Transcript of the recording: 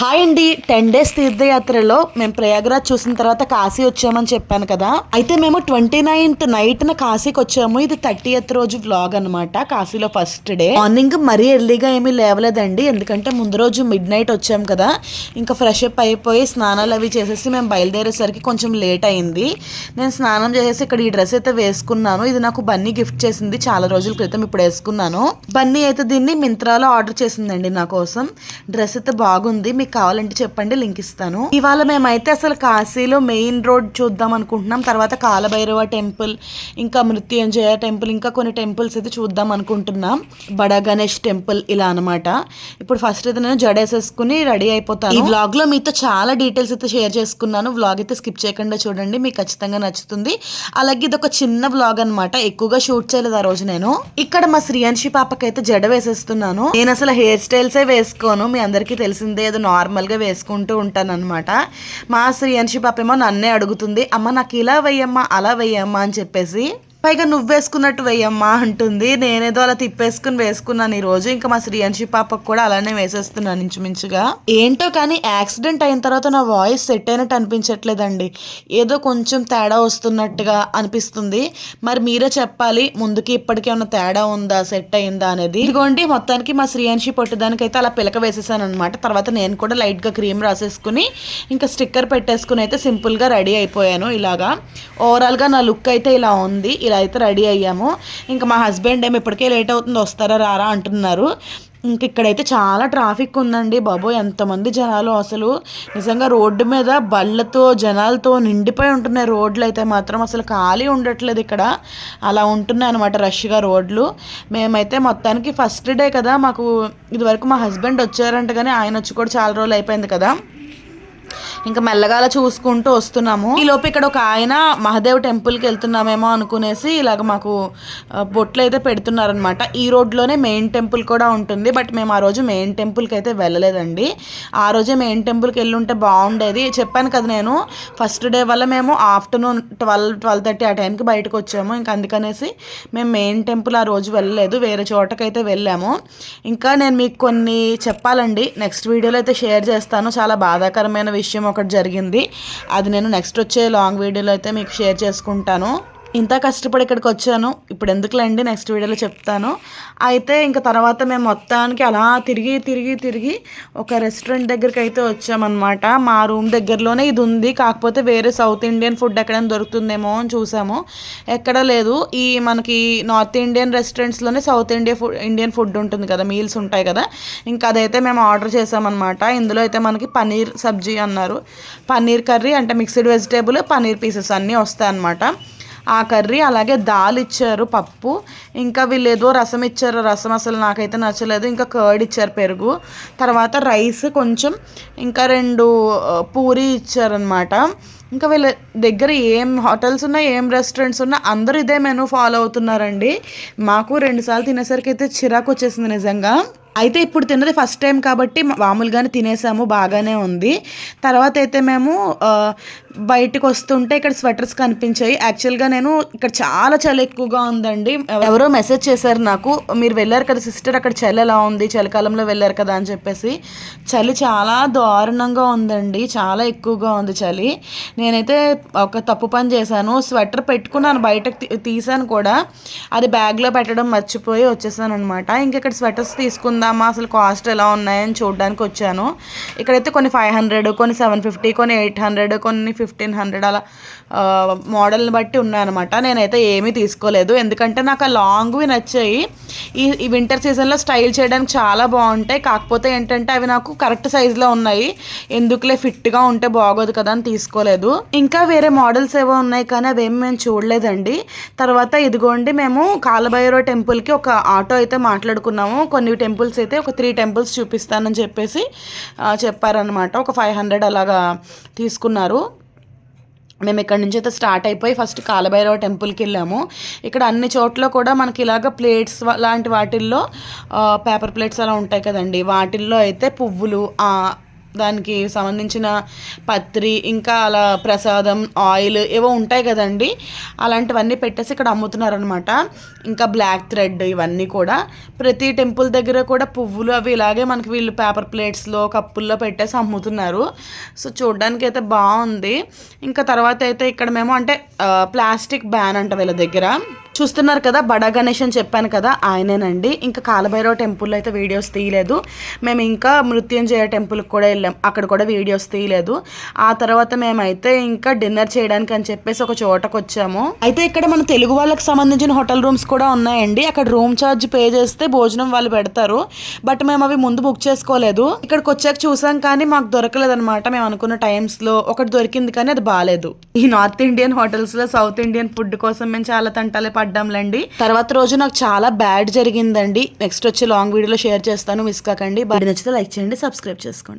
Hi అండి. Ten days తీర్థయాత్రలో మేము ప్రయాగరాజ్ చూసిన తర్వాత కాశీ వచ్చామని చెప్పాను కదా. అయితే మేము ట్వంటీ నైన్త్ నైట్న కాశీకి వచ్చాము. ఇది థర్టీ రోజు వ్లాగ్ అనమాట కాశీలో ఫస్ట్ డే. మార్నింగ్ మరీ ఎర్లీగా ఏమీ లేవలేదండి. ఎందుకంటే ముందు రోజు మిడ్ నైట్ వచ్చాం కదా. ఇంకా ఫ్రెష్ అప్ అయిపోయి స్నానాలు అవి చేసేసి మేము బయలుదేరేసరికి కొంచెం లేట్ అయింది. నేను స్నానం చేసేసి ఇక్కడ ఈ డ్రెస్ అయితే వేసుకున్నాను. ఇది నాకు బన్నీ గిఫ్ట్ చేసింది. చాలా రోజుల క్రితం ఇప్పుడు వేసుకున్నాను. బన్నీ అయితే దీన్ని మింత్రాలో ఆర్డర్ చేసిందండి నా కోసం. డ్రెస్ అయితే బాగుంది. మీకు కావాలంటే చెప్పండి లింక్ ఇస్తాను. ఇవాళ మేమైతే అసలు కాశీలో మెయిన్ రోడ్ చూద్దాం అనుకుంటున్నాం. తర్వాత కాలభైరవ టెంపుల్ ఇంకా మృత్యుంజయ టెంపుల్ ఇంకా కొన్ని టెంపుల్స్ అయితే చూద్దాం అనుకుంటున్నాం. బడా గణేష్ టెంపుల్ ఇలా అనమాట ఇప్పుడు ఫస్ట్ అయితే నేను జడేసేసుకుని రెడీ అయిపోతాను. ఈ వ్లాగ్లో మీతో చాలా డీటెయిల్స్ అయితే షేర్ చేసుకున్నాను. వ్లాగ్ అయితే స్కిప్ చేయకుండా చూడండి మీకు ఖచ్చితంగా నచ్చుతుంది. అలాగే ఇది ఒక చిన్న వ్లాగ్ అనమాట ఎక్కువగా షూట్ చేయలేదు ఆ రోజు నేను. ఇక్కడ మా శ్రీయాంశి పాపకైతే జడ వేసేస్తున్నాను. నేను అసలు హెయిర్ స్టైల్సే వేసుకోను. మీ అందరికీ తెలిసిందే ఏదో నార్మల్గా వేసుకుంటూ ఉంటాను అనమాట మా శ్రీయాన్షి పాప ఏమో నన్నే అడుగుతుంది అమ్మ నాకు ఇలా వేయమ్మా అలా వేయమ్మా అని చెప్పేసి పైగా నువ్వు వేసుకున్నట్టు వెయ్యమ్మా అంటుంది. నేనేదో అలా తిప్పేసుకుని వేసుకున్నాను ఈ రోజు. ఇంకా మా శ్రీయాన్షి పాపకు కూడా అలానే వేసేస్తున్నాను ఇంచుమించుగా. ఏంటో కానీ యాక్సిడెంట్ అయిన తర్వాత నా వాయిస్ సెట్ అయినట్టు అనిపించట్లేదండి. ఏదో కొంచెం తేడా వస్తున్నట్టుగా అనిపిస్తుంది. మరి మీరే చెప్పాలి ముందుకి ఇప్పటికే ఉన్న తేడా ఉందా సెట్ అయిందా అనేది. ఇదిగోండి మొత్తానికి మా శ్రీయాన్షి పట్టుదానికైతే అయితే అలా పిలక వేసేసాను అనమాట తర్వాత నేను కూడా లైట్గా క్రీమ్ రాసేసుకుని ఇంకా స్టిక్కర్ పెట్టేసుకుని అయితే సింపుల్గా రెడీ అయిపోయాను ఇలాగా. ఓవరాల్గా నా లుక్ అయితే ఇలా ఉంది. ఇలా అయితే రెడీ అయ్యాము. ఇంకా మా హస్బెండ్ ఏమి ఇప్పటికే లేట్ అవుతుంది వస్తారా రారా అంటున్నారు. ఇంక ఇక్కడైతే చాలా ట్రాఫిక్ ఉందండి బాబోయ్ ఎంతమంది జనాలు అసలు. నిజంగా రోడ్డు మీద బళ్ళతో జనాలతో నిండిపోయి ఉంటున్నాయి రోడ్లు అయితే మాత్రం. అసలు ఖాళీ ఉండట్లేదు ఇక్కడ. అలా ఉంటున్నాయి అనమాట రష్గా రోడ్లు. మేమైతే మొత్తానికి ఫస్ట్ డే కదా మాకు ఇదివరకు మా హస్బెండ్ వచ్చారంట కానీ ఆయన వచ్చి కూడా చాలా రోజులు అయిపోయింది కదా. ఇంకా మెల్లగాల చూసుకుంటూ వస్తున్నాము. ఈ లోపు ఇక్కడ ఒక ఆయన మహాదేవ్ టెంపుల్కి వెళ్తున్నామేమో అనుకునేసి ఇలాగ మాకు బొట్లు అయితే పెడుతున్నారనమాట ఈ రోడ్లోనే మెయిన్ టెంపుల్ కూడా ఉంటుంది. బట్ మేము ఆ రోజు మెయిన్ టెంపుల్కి అయితే వెళ్ళలేదండి. ఆ రోజే మెయిన్ టెంపుల్కి వెళ్ళి ఉంటే బాగుండేది. చెప్పాను కదా నేను ఫస్ట్ డే వల్ల మేము ఆఫ్టర్నూన్ ట్వెల్వ్ ట్వెల్వ్ థర్టీ ఆ టైంకి బయటకు వచ్చాము. ఇంకా అందుకనేసి మేము మెయిన్ టెంపుల్ ఆ రోజు వెళ్ళలేదు. వేరే చోటకైతే వెళ్ళాము. ఇంకా నేను మీకు కొన్ని చెప్పాలండి. నెక్స్ట్ వీడియోలో అయితే షేర్ చేస్తాను. చాలా బాధాకరమైన విషయం ఒకటి జరిగింది. అది నేను నెక్స్ట్ వచ్చే లాంగ్ వీడియోలో అయితే మీకు షేర్ చేసుకుంటాను. ఇంత కష్టపడి ఇక్కడికి వచ్చాను. ఇప్పుడు ఎందుకులేండి? నెక్స్ట్ వీడియోలో చెప్తాను. అయితే ఇంకా తర్వాత మేము మొత్తానికి అలా తిరిగి తిరిగి తిరిగి ఒక రెస్టారెంట్ దగ్గరికి అయితే వచ్చామన్నమాట. మా రూమ్ దగ్గరలోనే ఇది ఉంది. కాకపోతే వేరే సౌత్ ఇండియన్ ఫుడ్ ఎక్కడైనా దొరుకుతుందేమో అని చూసాము. ఎక్కడ లేదు. ఈ మనకి north Indian రెస్టారెంట్స్లోనే south India food Indian food ఉంటుంది కదా మీల్స్ ఉంటాయి కదా. ఇంకా అదైతే మేము ఆర్డర్ చేసామన్నమాట. ఇందులో అయితే మనకి పన్నీర్ సబ్జీ అన్నారు. పన్నీర్ కర్రీ అంటే మిక్స్డ్ వెజిటేబుల్ పన్నీర్ పీసెస్ అన్నీ వస్తాయి అన్నమాట ఆ కర్రీ అలాగే దాల్ ఇచ్చారు పప్పు. ఇంకా వీళ్ళు ఏదో రసం ఇచ్చారు రసం అసలు నాకైతే నచ్చలేదు. ఇంకా కర్డ్ ఇచ్చారు పెరుగు. తర్వాత రైస్ కొంచెం ఇంకా రెండు పూరి ఇచ్చారనమాట ఇంకా వీళ్ళ దగ్గర ఏం హోటల్స్ ఉన్నా ఏం రెస్టారెంట్స్ ఉన్నా అందరూ ఇదే మెనూ ఫాలో అవుతున్నారండి. మాకు రెండుసార్లు తినేసరికి అయితే చిరాకు వచ్చేసింది నిజంగా. అయితే ఇప్పుడు తిన్నది ఫస్ట్ టైం కాబట్టి మామూలుగానే తినేసాము బాగానే ఉంది. తర్వాత అయితే మేము బయటకు వస్తుంటే ఇక్కడ స్వెటర్స్ కనిపించాయి. యాక్చువల్గా నేను ఇక్కడ చాలా చలి ఎక్కువగా ఉందండి. ఎవరో మెసేజ్ చేశారు నాకు మీరు వెళ్ళారు కదా సిస్టర్ అక్కడ చలి ఎలా ఉంది? చలికాలంలో వెళ్ళారు కదా? అని చెప్పేసి. చలి చాలా దారుణంగా ఉందండి. చాలా ఎక్కువగా ఉంది చలి. నేనైతే ఒక తప్పు పని చేశాను. స్వెటర్ పెట్టుకున్నాను బయటకు తీ- తీసాను కూడా. అది బ్యాగ్లో పెట్టడం మర్చిపోయి వచ్చేసాను అనమాట ఇంక ఇక్కడ స్వెటర్స్ తీసుకుందాం తీసుకుందామా అసలు కాస్ట్ ఎలా ఉన్నాయని చూడడానికి వచ్చాను. ఇక్కడైతే కొన్ని ఫైవ్ హండ్రెడ్ కొన్ని సెవెన్ ఫిఫ్టీ కొన్ని ఎయిట్ హండ్రెడ్ కొన్ని ఫిఫ్టీన్ హండ్రెడ్ అలా మోడల్ని బట్టి ఉన్నాయన్నమాట. నేనైతే ఏమీ తీసుకోలేదు. ఎందుకంటే నాకు ఆ లాంగ్వి నచ్చాయి. ఈ ఈ వింటర్ సీజన్లో స్టైల్ చేయడానికి చాలా బాగుంటాయి. కాకపోతే ఏంటంటే అవి నాకు కరెక్ట్ సైజులో ఉన్నాయి. ఎందుకులే ఫిట్గా ఉంటే బాగోదు కదా అని తీసుకోలేదు. ఇంకా వేరే మోడల్స్ ఏవో ఉన్నాయి కానీ అవేమి మేము చూడలేదండి. తర్వాత ఇదిగోండి మేము కాలభైరవ టెంపుల్కి ఒక ఆటో అయితే మాట్లాడుకున్నాము. కొన్ని టెంపుల్స్ అయితే ఒక త్రీ టెంపుల్స్ చూపిస్తానని చెప్పేసి చెప్పారనమాట ఒక ఫైవ్ హండ్రెడ్ అలాగా తీసుకున్నారు. మేము ఇక్కడ నుంచి అయితే స్టార్ట్ అయిపోయి ఫస్ట్ కాలభైరవ టెంపుల్కి వెళ్ళాము. ఇక్కడ అన్ని చోట్ల కూడా మనకి ఇలాగ ప్లేట్స్ లాంటి వాటిల్లో పేపర్ ప్లేట్స్ అలా ఉంటాయి కదండి. వాటిల్లో అయితే పువ్వులు దానికి సంబంధించిన పత్రి ఇంకా అలా ప్రసాదం ఆయిల్ ఏవో ఉంటాయి కదండి. అలాంటివన్నీ పెట్టేసి ఇక్కడ అమ్ముతున్నారనమాట ఇంకా బ్లాక్ థ్రెడ్ ఇవన్నీ కూడా. ప్రతి టెంపుల్ దగ్గర కూడా పువ్వులు అవి ఇలాగే మనకి వీళ్ళు పేపర్ ప్లేట్స్లో కప్పుల్లో పెట్టేసి అమ్ముతున్నారు. సో చూడడానికి అయితే బాగుంది. ఇంకా తర్వాత అయితే ఇక్కడ మేము అంటే ప్లాస్టిక్ బ్యాన్ అంట వీళ్ళ దగ్గర. చూస్తున్నారు కదా బడా గణేష్ అని చెప్పాను కదా ఆయనేనండి. ఇంకా కాలభైరవ టెంపుల్లో అయితే వీడియోస్ తీయలేదు. మేము ఇంకా మృత్యుంజయ టెంపుల్కి కూడా వెళ్ళాం. అక్కడ కూడా వీడియోస్ తీయలేదు. ఆ తర్వాత మేమైతే ఇంకా డిన్నర్ చేయడానికి అని చెప్పేసి ఒక చోటకు వచ్చాము. అయితే ఇక్కడ మన తెలుగు వాళ్ళకి సంబంధించిన హోటల్ రూమ్స్ కూడా ఉన్నాయండి. అక్కడ రూమ్ ఛార్జ్ పే చేస్తే భోజనం వాళ్ళు పెడతారు. బట్ మేము అవి ముందు బుక్ చేసుకోలేదు. ఇక్కడికి వచ్చాక చూసాం కానీ మాకు దొరకలేదనమాట మేము అనుకున్న టైమ్స్లో ఒకటి దొరికింది కానీ అది బాగాలేదు ఈ నార్త్ ఇండియన్ హోటల్స్లో సౌత్ ఇండియన్ ఫుడ్ కోసం మేము చాలా తంటాలే పడ్డాంలేండి తర్వాత రోజు నాకు చాలా బ్యాడ్ జరిగిందండి. నెక్స్ట్ వచ్చి లాంగ్ వీడియోలో షేర్ చేస్తాను. మిస్ కాకండి. బాగా నచ్చితే లైక్ చేయండి సబ్స్క్రైబ్ చేసుకోండి.